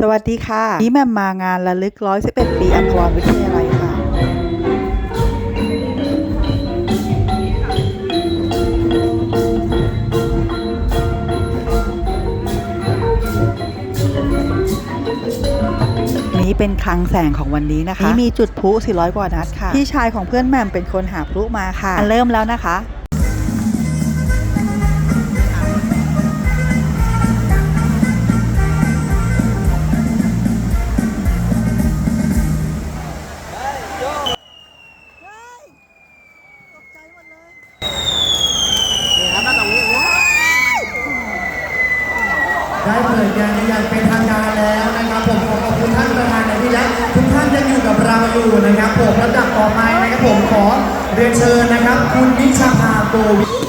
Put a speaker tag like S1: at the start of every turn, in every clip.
S1: สวัสดีค่ะ นี่แหม่มมางานระลึก 111 ปีอัมพวาวิทยาลัยค่ะ นี้เป็นคลังแสงของวันนี้นะคะ นี่มีจุดพลุ400 กว่านัดค่ะ พี่ชายของเพื่อนแหม่มเป็นคนหาพลุมาค่ะ อันเริ่มแล้วนะคะ
S2: ได้เปิดงานอย่างเป็นทางการแล้วนะครับผมขอขอบคุณท่านประธานในที่และทุกท่านยังอยู่กับเราอยู่นะครับผมระดับต่อไปนะครับผมขอเรียนเชิญนะครับ คุณนิชาภาโกวิ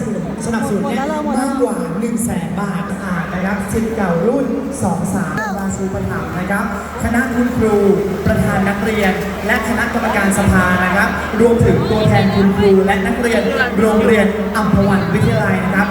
S2: สนับสนุนสนับสนุนเนี่ยมากกว่า1 0 0 0 0แสนบาทอ่านะครับสิทธิ์เก่ารุ่น 23ราชูประถมภ์นะครับ คณะคุณครูประธานนักเรียน และคณะกรรมการสภานะครับ รวมถึงตัวแทนคุณครูและนักเรียนโรงเรียนอัมพวันวิทยาลัยนะครับ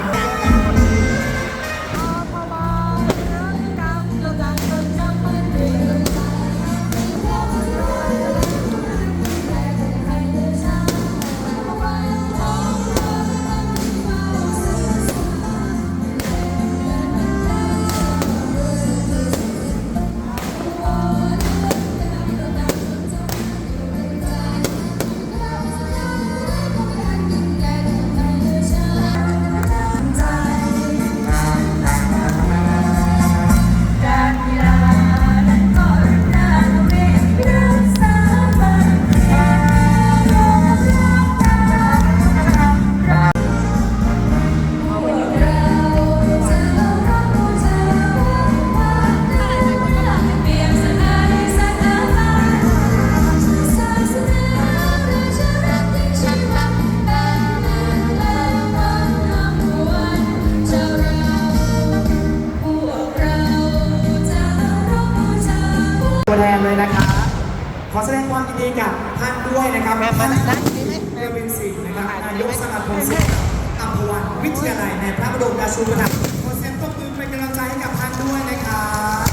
S2: ขอแสดงความยินดีกับท่านด้วยนะครับท่านเรวินสิงห์นะครับนายกสมาคมศิลป์อัมพวันวิทยาลัยในพระบรมราชูปถัมภ์ขอเสียงปรบมือเป็นกำลังใจให้กับท่านด้วยนะครับ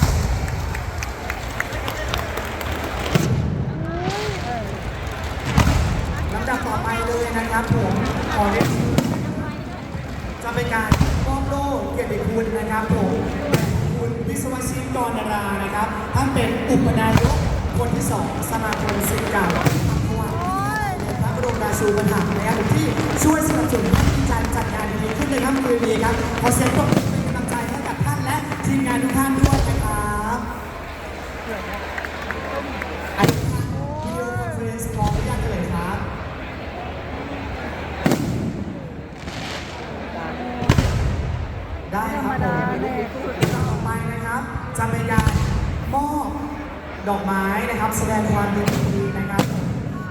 S2: ลำดับต่อไปเลยนะครับผมขอเรียนจะเป็นการมอบโล่เกียรติคุณนะครับผมคุณวิศวชิตกรดารานะครับท่านเป็นอุปนายก คนที่สองสมาคมศิลป์เก่าอัมพวันในพระบรมราชูปถัมภ์นะครับที่ช่วยสนับสนุนให้มีการจัดงานดีๆขึ้นในค่ำคืนนี้ครับขอเสียงปรบมือเป็นกำลังใจให้กับท่านและทีมงานทุกท่านด้วยนะครับอันนี้ทางวิดีโอคอนเฟอเรนซ์ขออนุญาตเลยครับได้ครับผมต่อไปนะครับจะเป็นการมอบ ดอกไม้นะครับ แสดงความยินดีนะครับ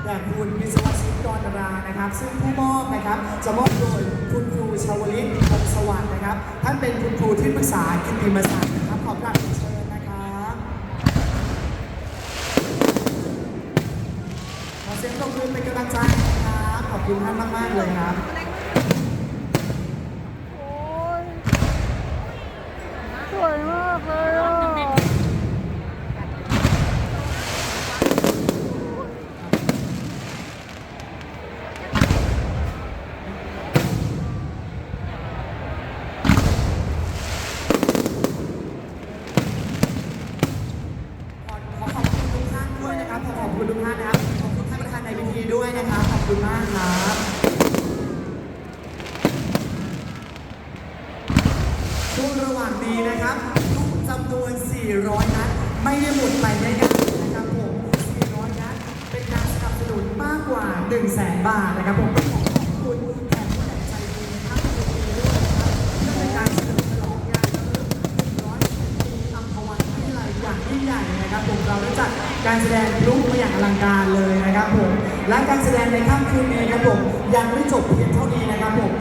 S2: แด่คุณวิศวชิตกรรานะครับ ซึ่งผู้มอบนะครับจะมอบโดยคุณครูชาวลิตพงศ์สวัสดิ์นะครับ ท่านเป็นคุณครูที่ปรึกษากิติมศักดิ์นะครับขอบคุณเชิญนะครับขอเสียงปรบมือเป็นกำลังใจนะครับขอบคุณท่านมาก ๆ เลยครับ
S3: สวยมากเลยอะ
S2: ขอขอขอบคุณทุกท่านด้วยนะ ขอบคุณทุกท่านนะครับ ขอบคุณท่านประธานในพิธีด้วยนะครับ ขอบคุณมากครับช่วงระหว่างนี้นะครับทุกจำนวน 400 นัดไม่ได้หมดไปได้ยๆนะครับผม 400 นัดเป็นการสนับสนุนมากกว่า 1 0 0 0 0แสนบาทนะครับผม งยิ่งใหญ่นะครับผมเราได้จัดการแสดงพลุมาอย่างอลังการเลยนะครับผมและการแสดงในค่ำคืนนี้นะครับผมยังไม่จบเพียงเท่านี้นะครับผม